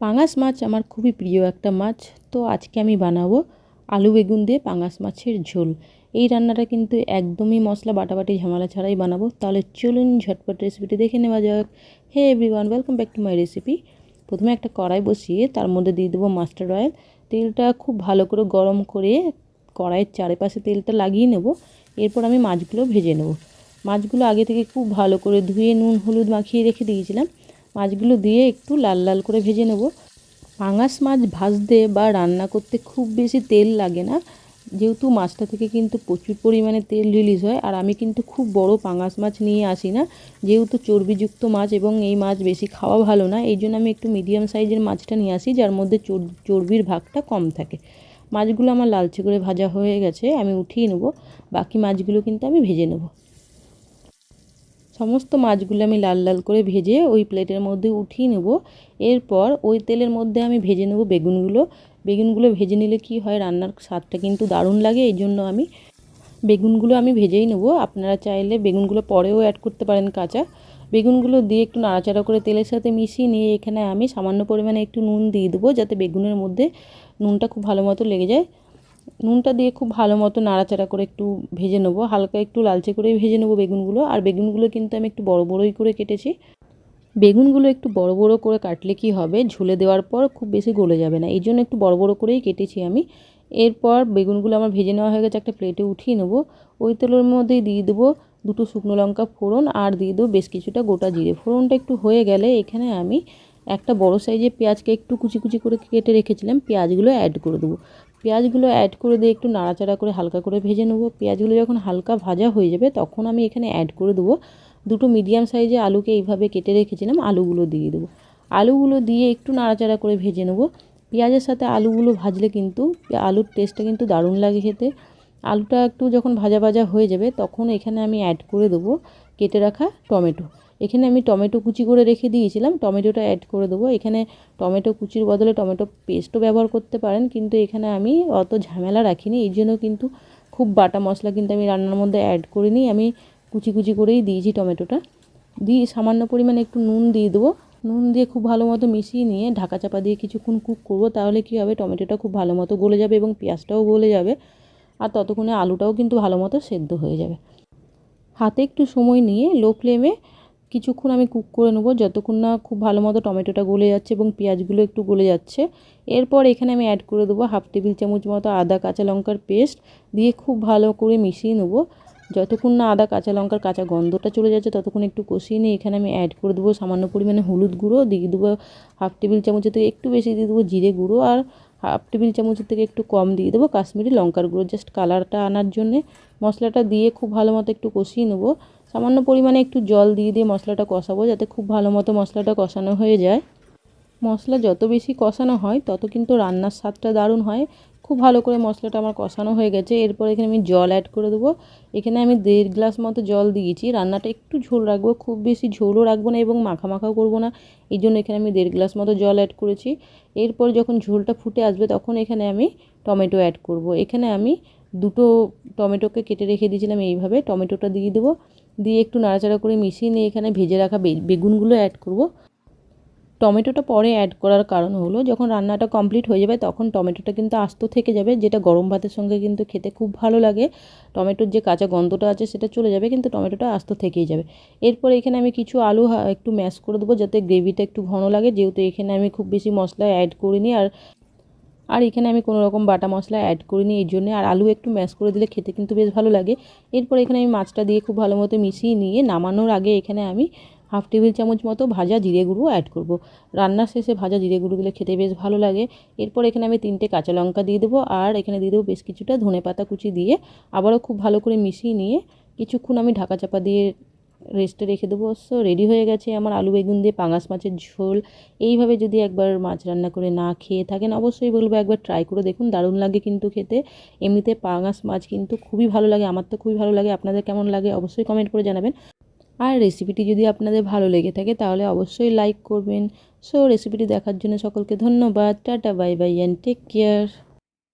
পাঙাশ মাছ আমার খুবই প্রিয় একটা মাছ। তো আজকে আমি বানাবো আলু বেগুন দিয়ে পাঙাশ মাছের ঝোল। এই রান্নাটা কিন্তু একদমই মশলা বাটাবাটি ঝামেলা ছাড়াই বানাবো। তাহলে চলুন ঝটপট রেসিপিটি দেখে নেওয়া যাক। Hey everyone welcome back to my recipe প্রথমে একটা কড়াই বসিয়ে তার মধ্যে দিয়ে দেবো মাস্টার অয়েল তেলটা খুব ভালো করে গরম করে কড়াইয়ের চারিপাশে তেলটা লাগিয়ে নেব। এরপর আমি মাছগুলো ভেজে নেব। মাছগুলো আগে থেকে খুব ভালো করে ধুয়ে নুন, হলুদ মাখিয়ে রেখে দিয়েছিলাম। মাছগুলো দিয়ে একটু লাল লাল করে ভেজে নেব। পাঙাশ মাছ ভাজতে বা রান্না করতে খুব বেশি তেল লাগে না। যেহেতু মাছটা থেকে কিন্তু প্রচুর পরিমাণে তেল রিলিজ হয়, আর আমি কিন্তু খুব বড় পাঙাশ মাছ নিয়ে আসি না। যেহেতু চর্বিযুক্ত মাছ এবং এই মাছ বেশি খাওয়া ভালো না, এই জন্য আমি একটু মিডিয়াম সাইজের মাছটা নিয়ে আসি, যার মধ্যে চর্বির ভাগটা কম থাকে। মাছগুলো আমার লালচে করে ভাজা হয়ে গেছে, আমি উঠিয়ে নেব। বাকি মাছগুলো কিন্তু আমি ভেজে নেব। সমস্ত মাছগুলো আমি লাল লাল করে ভেজে ওই প্লেটের মধ্যে উঠিয়ে নেব। এরপর ওই তেলের মধ্যে আমি ভেজে নেব বেগুনগুলো। বেগুনগুলো ভেজে নিলে কি হয়, রান্নার স্বাদটা কিন্তু দারুণ লাগে, এই জন্য আমি বেগুনগুলো আমি ভেজেই নেব। আপনারা চাইলে বেগুনগুলো পরেও অ্যাড করতে পারেন কাঁচা। বেগুনগুলো দিয়ে একটু নাড়াচাড়া করে তেলের সাথে মিশিয়ে নিয়ে এখানে আমি সামান্য পরিমাণে একটু নুন দিয়ে দেবো, যাতে বেগুনের মধ্যে নুনটা খুব ভালো মতো লেগে যায়। নুনটা দিয়ে খুব ভালো মতো নাড়াচাড়া করে একটু ভেজে নেব। হালকা একটু লালচে করেই ভেজে নেব বেগুনগুলো। আর বেগুনগুলো কিন্তু আমি একটু বড় বড়ই করে কেটেছি। বেগুনগুলো একটু বড় বড় করে কাটলে কি হবে? ঝুলে দেওয়ার পর খুব বেশি গলে যাবে না। এই জন্য একটু বড় বড় করেই কেটেছি আমি। এরপর বেগুনগুলো আমার ভেজে নেওয়া হয়ে গেছে একটা প্লেটে উঠিয়ে নেব। ওই তেলের মধ্যেই দিয়ে দেবো দুটো শুকনো লঙ্কা ফোড়ন আর দিয়ে দেবো বেশ কিছুটা গোটা জিরে। ফোড়নটা একটু হয়ে গেলে এখানে আমি একটা বড় সাইজের পেঁয়াজকে একটু কুচি কুচি করে কেটে রেখেছিলাম। পেঁয়াজগুলো অ্যাড করে দেবো। পেঁয়াজগুলো অ্যাড করে দিয়ে একটু নাড়াচাড়া করে হালকা করে ভেজে নেব। পেঁয়াজগুলো যখন হালকা ভাজা হয়ে যাবে, তখন আমি এখানে অ্যাড করে দেবো দুটো মিডিয়াম সাইজে আলুকে এইভাবে কেটে রেখেছিলাম, আলুগুলো দিয়ে দেবো। আলুগুলো দিয়ে একটু নাড়াচাড়া করে ভেজে নেব। পেঁয়াজের সাথে আলুগুলো ভাজলে কিন্তু আলুর টেস্টটা কিন্তু দারুণ লাগে খেতে। আলুটা একটু যখন ভাজা ভাজা হয়ে যাবে, তখন এখানে আমি অ্যাড করে দেবো কেটে রাখা টমেটো। এখানে আমি টমেটো কুচি করে রেখে দিয়েছিলাম। টমেটোটা অ্যাড করে দেবো। এখানে টমেটো কুচির বদলে টমেটো পেস্টও ব্যবহার করতে পারেন, কিন্তু এখানে আমি অত ঝামেলা রাখিনি। এই জন্য কিন্তু খুব বাটা মশলা কিন্তু আমি রান্নার মধ্যে অ্যাড করিনি। আমি কুচি কুচি করেই দিয়েছি টমেটোটা। দিয়ে সামান্য পরিমাণে একটু নুন দিয়ে দেবো। নুন দিয়ে খুব ভালো মতো মিশিয়ে নিয়ে ঢাকা চাপা দিয়ে কিছুক্ষণ কুক করব। তাহলে কী হবে? টমেটোটা খুব ভালো মতো গলে যাবে এবং পেঁয়াজটাও গলে যাবে। আর ততক্ষণে আলুটাও কিন্তু ভালো মতো সেদ্ধ হয়ে যাবে। হাতে একটু সময় নিয়ে লো ফ্লেমে কিছুক্ষণ আমি কুক করে নেব, যতক্ষণ না খুব ভালো মতো টমেটোটা গলে যাচ্ছে এবং পেঁয়াজগুলো একটু গলে যাচ্ছে। এরপর এখানে আমি অ্যাড করে দেবো হাফ টেবিল চামচ মতো আদা কাঁচা লঙ্কার পেস্ট দিয়ে খুব ভালো করে মিশিয়ে নেব। যতক্ষণ না আদা কাঁচা লঙ্কার কাঁচা গন্ধটা চলে যাচ্ছে, ততক্ষণ একটু কষিয়ে নিয়ে এখানে আমি অ্যাড করে দেবো সামান্য পরিমাণে হলুদ গুঁড়ো, দিয়ে দেবো হাফ টেবিল চামচের থেকে একটু বেশি দিয়ে দেবো জিরে গুঁড়ো আর হাফ টেবিল চামচের থেকে একটু কম দিয়ে দেবো কাশ্মীরি লঙ্কার গুঁড়ো। জাস্ট কালারটা আনার জন্যে মশলাটা দিয়ে খুব ভালো মতো একটু কষিয়ে নেব। সামান্য পরিমাণে একটু জল দিয়ে দিয়ে মশলাটা কষাবো, যাতে খুব ভালো মতো মশলাটা কষানো হয়ে যায়। মশলা যত বেশি কষানো হয়, তত কিন্তু রান্নার স্বাদটা দারুণ হয়। খুব ভালো করে মশলাটা আমার কষানো হয়ে গেছে। এরপর এখানে আমি জল অ্যাড করে দেবো। এখানে আমি দেড় গ্লাস মতো জল দিয়েছি। রান্নাটা একটু ঝোল রাখব, খুব বেশি ঝোলও রাখব না এবং মাখা মাখাও করব না। এই জন্য এখানে আমি দেড় গ্লাস মতো জল অ্যাড করেছি। এরপর যখন ঝোলটা ফুটে আসবে, তখন এখানে আমি টমেটো অ্যাড করব। এখানে আমি দুটো টমেটোকে কেটে রেখে দিয়েছিলাম এইভাবে। টমেটোটা দিয়ে দেবো। দিয়ে একটু নাড়াচাড়া করে মিশিয়ে নিয়ে এখানে ভেজে রাখা বেগুনগুলো অ্যাড করব। টমেটোটা পরে অ্যাড করার কারণ হলো, যখন রান্নাটা কমপ্লিট হয়ে যাবে তখন টমেটোটা কিন্তু আস্ত থেকে যাবে, যেটা গরম ভাতের সঙ্গে কিন্তু খেতে খুব ভালো লাগে। টমেটোর যে কাঁচা গন্ধটা আছে সেটা চলে যাবে, কিন্তু টমেটোটা আস্ত থেকেই যাবে। এরপর এখানে আমি কিছু আলু একটু ম্যাশ করে দেবো, যাতে গ্রেভিটা একটু ঘন লাগে। যেহেতু এখানে আমি খুব বেশি মশলা অ্যাড করিনি, আর আর এখানে আমি কোনো রকম বাটা মশলা অ্যাড করিনি এই জন্যে। আর আলু একটু ম্যাশ করে দিলে খেতে কিন্তু বেশ ভালো লাগে। এরপর এখানে আমি মাছটা দিয়ে খুব ভালো মতো মিশিয়ে নিয়ে নামানোর আগে এখানে আমি হাফ টেবিল চামচ মতো ভাজা জিরে গুঁড়ো অ্যাড করব। রান্নার শেষে ভাজা জিরে গুঁড়ো দিলে খেতে বেশ ভালো লাগে। এরপর এখানে আমি তিনটে কাঁচা লঙ্কা দিয়ে দেবো আর এখানে দিয়ে দেবো বেশ কিছুটা ধনে পাতা কুচি দিয়ে আবারও খুব ভালো করে মিশিয়ে নিয়ে কিছুক্ষণ আমি ঢাকা চাপা দিয়ে রেস্টে রেখে দেবো। সো রেডি হয়ে গেছে আমার আলু বেগুন দিয়ে, পাঙাশ মাছের ঝোল। এইভাবে যদি একবার মাছ রান্না করে না খেয়ে থাকেন, অবশ্যই বলব একবার ট্রাই করে দেখুন, দারুণ লাগে কিন্তু খেতে। এমনিতে পাঙাশ মাছ কিন্তু খুবই ভালো লাগে, আমার তো খুবই ভালো লাগে। আপনাদের কেমন লাগে অবশ্যই কমেন্ট করে জানাবেন। আর রেসিপিটি যদি আপনাদের ভালো লেগে থাকে, তাহলে অবশ্যই লাইক করবেন। সো রেসিপিটি দেখার জন্য সকলকে ধন্যবাদ। Tata bye bye and take care